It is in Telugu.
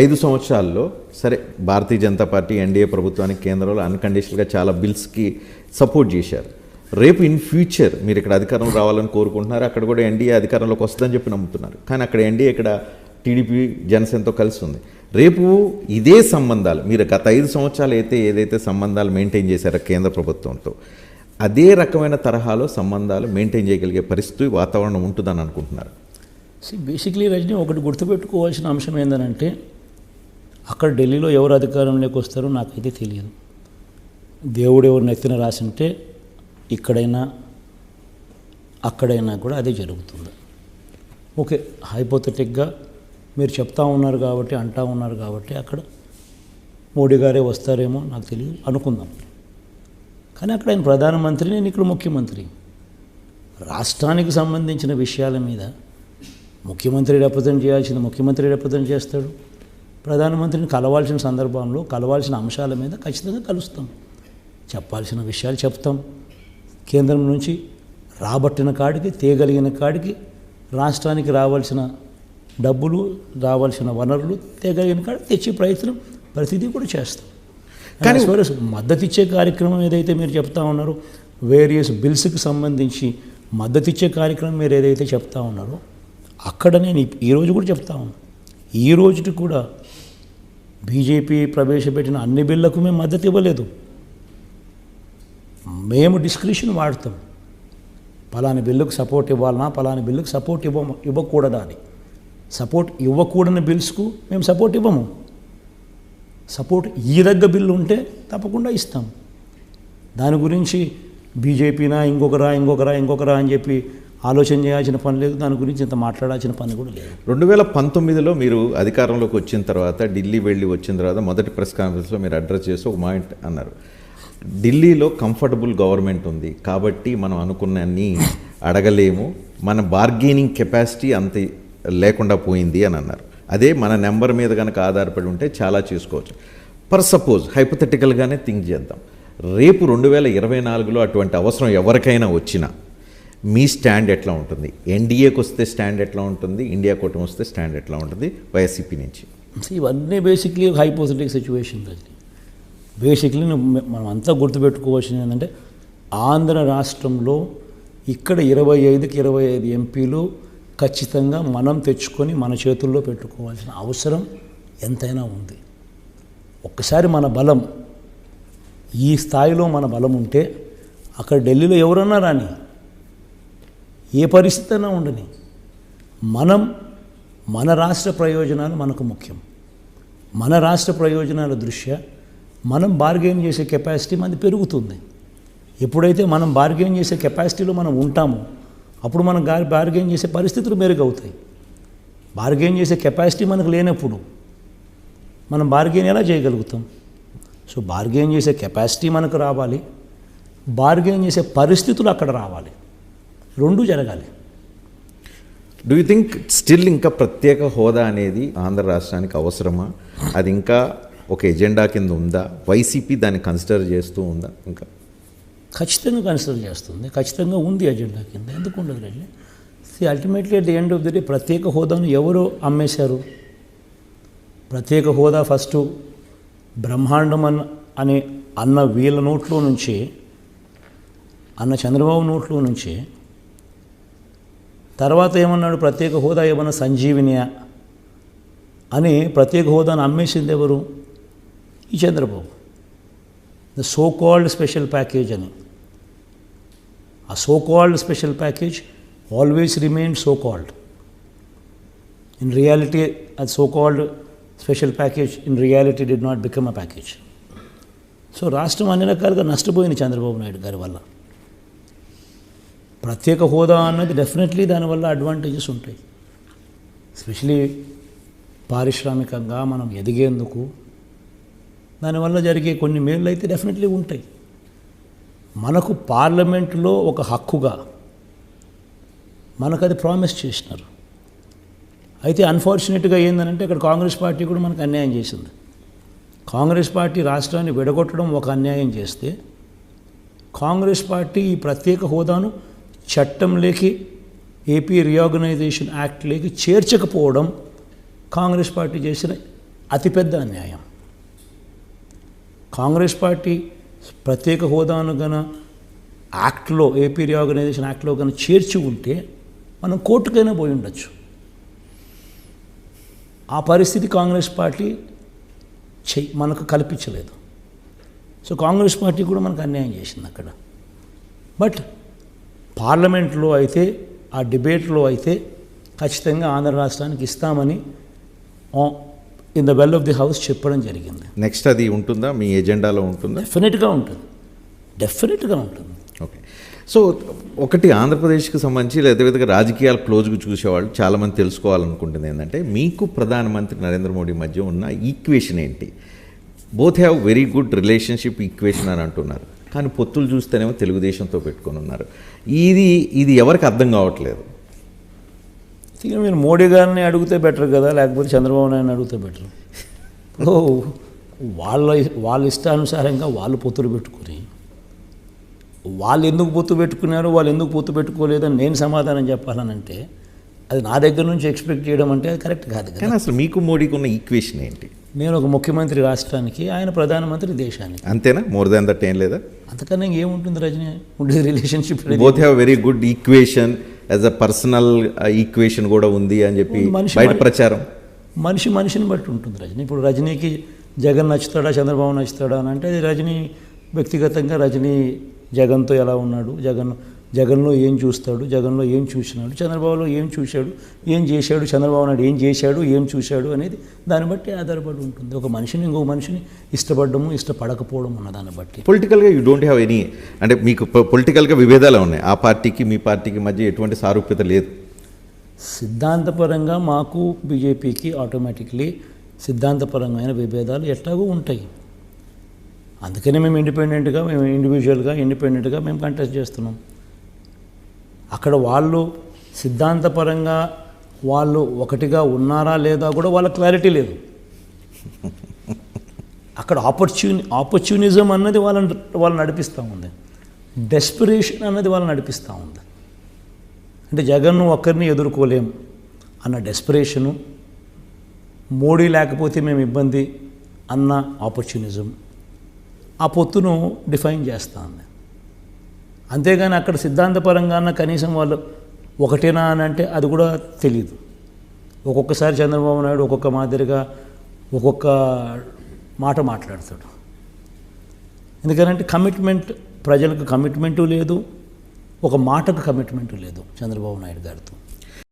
ఐదు సంవత్సరాల్లో సరే భారతీయ జనతా పార్టీ ఎన్డీఏ ప్రభుత్వానికి కేంద్రంలో అన్కండిషనల్గా చాలా బిల్స్కి సపోర్ట్ చేశారు. రేపు ఇన్ ఫ్యూచర్ మీరు ఇక్కడ అధికారం రావాలని కోరుకుంటున్నారు అక్కడ కూడా ఎన్డీఏ అధికారంలోకి వస్తుందని చెప్పి నమ్ముతున్నారు. కానీ అక్కడ ఎన్డీఏ ఇక్కడ టీడీపీ జనసేనతో కలిసి ఉంది. రేపు ఇదే సంబంధాలు మీరు గత ఐదు సంవత్సరాలు అయితే ఏదైతే సంబంధాలు మెయింటైన్ చేశారో కేంద్ర ప్రభుత్వంతో అదే రకమైన తరహాలో సంబంధాలు మెయింటైన్ చేయగలిగే పరిస్థితి వాతావరణం ఉంటుందని అనుకుంటున్నారు. సి బేసిక్లీ రజనీ ఒకటి గుర్తుపెట్టుకోవాల్సిన అంశం ఏంటంటే అక్కడ ఢిల్లీలో ఎవరు అధికారంలోకి వస్తారో నాకైతే తెలియదు. దేవుడు ఎవరు నెత్తిన రాసింటే ఇక్కడైనా అక్కడైనా కూడా అదే జరుగుతుంది. ఓకే హైపోథెటిక్గా మీరు చెప్తా ఉన్నారు కాబట్టి అంటా ఉన్నారు కాబట్టి అక్కడ మోడీ గారే వస్తారేమో నాకు తెలియదు. అనుకుందాం. కానీ అక్కడ ఆయన ప్రధానమంత్రి నేను ఇక్కడ ముఖ్యమంత్రి. రాష్ట్రానికి సంబంధించిన విషయాల మీద ముఖ్యమంత్రి రిప్రజెంట్ చేయాల్సిన ముఖ్యమంత్రి రిప్రజెంట్ చేస్తాడు. ప్రధానమంత్రిని కలవాల్సిన సందర్భంలో కలవాల్సిన అంశాల మీద ఖచ్చితంగా కలుస్తాం. చెప్పాల్సిన విషయాలు చెప్తాం. కేంద్రం నుంచి రాబట్టిన కాడికి తేగలిగిన కాడికి రాష్ట్రానికి రావాల్సిన డబ్బులు రావాల్సిన వనరులు తేగలిగిన కాడికి తెచ్చే ప్రయత్నం ప్రతిదీ కూడా చేస్తాం. కానీ మద్దతు ఇచ్చే కార్యక్రమం ఏదైతే మీరు చెప్తా ఉన్నారో వేరియస్ బిల్స్కి సంబంధించి మద్దతు ఇచ్చే కార్యక్రమం మీరు ఏదైతే చెప్తా ఉన్నారో అక్కడ నేను ఈ- ఈరోజు కూడా చెప్తా ఈ రోజుకి కూడా బీజేపీ ప్రవేశపెట్టిన అన్ని బిల్లకు మేము మద్దతు ఇవ్వలేదు. మేము డిస్క్రిప్షన్ వాడతాం. పలాని బిల్లుకు సపోర్ట్ ఇవ్వాలన్నా పలాని బిల్లుకు సపోర్ట్ ఇవ్వ ఇవ్వకూడదా అని. సపోర్ట్ ఇవ్వకూడని బిల్స్కు మేము సపోర్ట్ ఇవ్వము. సపోర్ట్ ఈ దగ్గ బిల్లు ఉంటే తప్పకుండా ఇస్తాం. దాని గురించి బీజేపీనా ఇంకొకరా ఇంకొకరా ఇంకొకరా అని చెప్పి ఆలోచన చేయాల్సిన పని లేదు దాని గురించి ఇంత మాట్లాడాల్సిన పని కూడా లేదు. రెండు వేల పంతొమ్మిదిలో మీరు అధికారంలోకి వచ్చిన తర్వాత ఢిల్లీ వెళ్ళి వచ్చిన తర్వాత మొదటి ప్రెస్ కాన్ఫరెన్స్లో మీరు అడ్రస్ చేసి ఒక మాయింట్ అన్నారు. ఢిల్లీలో కంఫర్టబుల్ గవర్నమెంట్ ఉంది కాబట్టి మనం అనుకున్నన్ని అడగలేము మన బార్గెనింగ్ కెపాసిటీ అంత లేకుండా పోయింది అని అన్నారు. అదే మన నెంబర్ మీద కనుక ఆధారపడి ఉంటే చాలా చేసుకోవచ్చు. పర్ సపోజ్ హైపోథెటికల్గానే థింక్ చేద్దాం. రేపు రెండు వేల ఇరవై నాలుగులో అటువంటి అవసరం ఎవరికైనా వచ్చినా మీ స్టాండ్ ఎట్లా ఉంటుంది? ఎన్డీఏకి వస్తే స్టాండ్ ఎట్లా ఉంటుంది? ఇండియా కూటమి వస్తే స్టాండ్ ఎట్లా ఉంటుంది? వైఎస్సీపీ నుంచి. ఇవన్నీ బేసిక్లీ హైపోథెటిక్ సిచ్యువేషన్ అది. బేసిక్లీ మనం అంతా గుర్తుపెట్టుకోవాల్సింది ఏంటంటే ఆంధ్ర రాష్ట్రంలో ఇక్కడ ఇరవై ఐదుకి ఇరవై ఐదు ఎంపీలు ఖచ్చితంగా మనం తెచ్చుకొని మన చేతుల్లో పెట్టుకోవాల్సిన అవసరం ఎంతైనా ఉంది. ఒక్కసారి మన బలం ఈ స్థాయిలో మన బలం ఉంటే అక్కడ ఢిల్లీలో ఎవరన్నా రాని ఏ పరిస్థితి అయినా ఉండని. మనం మన రాష్ట్ర ప్రయోజనాలు మనకు ముఖ్యం. మన రాష్ట్ర ప్రయోజనాల దృష్ట్యా మనం బార్గెయిన్ చేసే కెపాసిటీ మనది పెరుగుతుంది. ఎప్పుడైతే మనం బార్గెయిన్ చేసే కెపాసిటీలో మనం ఉంటామో అప్పుడు మనం గా బార్గెయిన్ చేసే పరిస్థితులు మెరుగవుతాయి. బార్గెయిన్ చేసే కెపాసిటీ మనకు లేనప్పుడు మనం బార్గెయిన్ ఎలా చేయగలుగుతాం? సో బార్గెయిన్ చేసే కెపాసిటీ మనకు రావాలి. బార్గెయిన్ చేసే పరిస్థితులు అక్కడ రావాలి. రెండు జరగాలి. డూ యూ థింక్ స్టిల్ ఇంకా ప్రత్యేక హోదా అనేది ఆంధ్ర రాష్ట్రానికి అవసరమా? అది ఇంకా ఒక ఎజెండా కింద ఉందా? వైసీపీ దాన్ని కన్సిడర్ చేస్తూ ఉందా? ఇంకా. ఖచ్చితంగా కన్సిడర్ చేస్తుంది. ఖచ్చితంగా ఉంది ఎజెండా కింద. ఎందుకు ఉండదు రండి? See ultimately at the end of the day ప్రత్యేక హోదాను ఎవరు అమ్మేశారు? ప్రత్యేక హోదా ఫస్ట్ బ్రహ్మాండం అన్న అనే అన్న వీళ్ళ నోట్లో నుంచి అన్న చంద్రబాబు నోట్లో నుంచి తర్వాత ఏమన్నాడు? ప్రత్యేక హోదా ఏమన్నా సంజీవినియా అని ప్రత్యేక హోదాను అమ్మేసింది ఎవరు? ఈ Chandrababu. The so called special package అని. ఆ so called special package always remain so called in reality అది so called special package in reality did not become a package so రాష్ట్రం అన్ని రకాలుగా నష్టపోయింది చంద్రబాబు నాయుడు గారి వల్ల. ప్రత్యేక హోదా అన్నది డెఫినెట్లీ దానివల్ల అడ్వాంటేజెస్ ఉంటాయి. ఎస్పెషలీ పారిశ్రామికంగా మనం ఎదిగేందుకు దానివల్ల జరిగే కొన్ని మేళ్ళు అయితే డెఫినెట్లీ ఉంటాయి. మనకు పార్లమెంట్లో ఒక హక్కుగా మనకు అది ప్రామిస్ చేసినారు. అయితే అన్ఫార్చునేట్గా ఏంటంటే ఇక్కడ కాంగ్రెస్ పార్టీ కూడా మనకు అన్యాయం చేసింది. కాంగ్రెస్ పార్టీ రాష్ట్రాన్ని విడగొట్టడం ఒక అన్యాయం చేస్తే కాంగ్రెస్ పార్టీ ఈ ప్రత్యేక హోదాను చట్టంలోకి ఏపీ రీఆర్గనైజేషన్ యాక్ట్లోకి చేర్చకపోవడం కాంగ్రెస్ పార్టీ చేసిన అతిపెద్ద అన్యాయం. కాంగ్రెస్ పార్టీ ప్రత్యేక హోదాను గన యాక్ట్లో ఏపీ రీఆర్గనైజేషన్ యాక్ట్లో కనుక చేర్చి ఉంటే మనం కోర్టుకైనా పోయి ఉండొచ్చు. ఆ పరిస్థితి కాంగ్రెస్ పార్టీ చెయ్యి మనకు కల్పించలేదు. సో కాంగ్రెస్ పార్టీ కూడా మనకు అన్యాయం చేసింది అక్కడ. బట్ పార్లమెంట్లో అయితే ఆ డిబేట్లో అయితే ఖచ్చితంగా ఆంధ్ర రాష్ట్రానికి ఇస్తామని in the well of the house చెప్పడం జరిగింది. నెక్స్ట్ అది ఉంటుందా? మీ ఎజెండాలో ఉంటుందా? డెఫినెట్గా ఉంటుంది. డెఫినెట్గా ఉంటుంది. ఓకే సో ఒకటి ఆంధ్రప్రదేశ్కి సంబంధించి లేదా విధంగా రాజకీయాలు క్లోజ్గా చూసేవాళ్ళు చాలామంది తెలుసుకోవాలనుకుంటుంది ఏంటంటే మీకు ప్రధానమంత్రి నరేంద్ర మోడీ మధ్య ఉన్న ఈక్వేషన్ ఏంటి? Both have very good relationship equation అని అంటున్నారు. కానీ పొత్తులు చూస్తేనేమో తెలుగుదేశంతో పెట్టుకొని ఉన్నారు. ఇది ఇది ఎవరికి అర్థం కావట్లేదు. మీరు మోడీ గారిని అడిగితే బెటర్ కదా లేకపోతే చంద్రబాబు నాయుడు అడిగితే బెటర్? ఇప్పుడు వాళ్ళ వాళ్ళ ఇష్టానుసారంగా వాళ్ళు పొత్తులు పెట్టుకుని వాళ్ళు ఎందుకు పొత్తు పెట్టుకున్నారు వాళ్ళు ఎందుకు పొత్తు పెట్టుకోలేదని నేను సమాధానం చెప్పాలనంటే అది నా దగ్గర నుంచి ఎక్స్పెక్ట్ చేయడం అంటే అది కరెక్ట్ కాదు కదా. కానీ అసలు మీకు మోడీకి ఉన్న ఈక్వేషన్ ఏంటి? నేను ఒక ముఖ్యమంత్రి రాష్ట్రానికి ఆయన ప్రధానమంత్రి దేశానికి. అంతేనా? మోర్ దాన్ దట్ ఏం లేదా? అంతకన్నా ఏముంటుంది రజనీ? ఉండేది relationship both have very good equation as a personal equation కూడా ఉంది అని చెప్పి మనిషి బయట ప్రచారం. మనిషి మనిషిని బట్టి ఉంటుంది రజనీ. ఇప్పుడు రజనీకి జగన్ నచ్చుతాడా చంద్రబాబు నచ్చుతాడా అని అంటే అది రజనీ వ్యక్తిగతంగా రజనీ జగన్తో ఎలా ఉన్నాడు జగన్ జగన్లో ఏం చూస్తాడు? జగన్లో ఏం చూసినాడు? చంద్రబాబులో ఏం చూశాడు? ఏం చేశాడు? చంద్రబాబు నాయుడు ఏం చేశాడు? ఏం చూశాడు అనేది దాన్ని బట్టి ఆధారపడి ఉంటుంది. ఒక మనిషిని ఇంకో మనిషిని ఇష్టపడము ఇష్టపడకపోవడం ఉన్న దాన్ని బట్టి. పొలిటికల్గా యూ డోంట్ హ్యావ్ ఎనీ అంటే మీకు పొలిటికల్గా విభేదాలు ఉన్నాయి. ఆ పార్టీకి మీ పార్టీకి మధ్య ఎటువంటి సారూప్యత లేదు. సిద్ధాంతపరంగా మాకు బీజేపీకి ఆటోమేటిక్లీ సిద్ధాంతపరమైన విభేదాలు ఎట్లాగూ ఉంటాయి. అందుకనే మేము ఇండిపెండెంట్గా మేము ఇండివిజువల్గా ఇండిపెండెంట్గా మేము కంటెస్ట్ చేస్తున్నాం. అక్కడ వాళ్ళు సిద్ధాంతపరంగా వాళ్ళు ఒకటిగా ఉన్నారా లేదా కూడా వాళ్ళ క్లారిటీ లేదు. అక్కడ ఆపర్చుని ఆపర్చునిజం అన్నది వాళ్ళని వాళ్ళు నడిపిస్తూ ఉంది. డెస్పిరేషన్ అన్నది వాళ్ళు నడిపిస్తూ ఉంది. అంటే జగన్ను ఒక్కరిని ఎదుర్కోలేం అన్న డెస్పిరేషను మోడీ లేకపోతే మేము ఇబ్బంది అన్న ఆపర్చునిజం ఆ పొత్తును డిఫైన్ చేస్తా ఉంది. అంతేగాని అక్కడ సిద్ధాంతపరంగా అన్న కనీసం వాళ్ళు ఒకటేనా అని అంటే అది కూడా తెలియదు ఒక్కొక్కసారి చంద్రబాబు నాయుడు ఒక్కొక్క మాదిరిగా ఒక్కొక్క మాట మాట్లాడతాడు. ఎందుకనంటే కమిట్మెంట్ ప్రజలకు కమిట్మెంటు లేదు ఒక మాటకు కమిట్మెంటు లేదు చంద్రబాబు నాయుడు గారితో.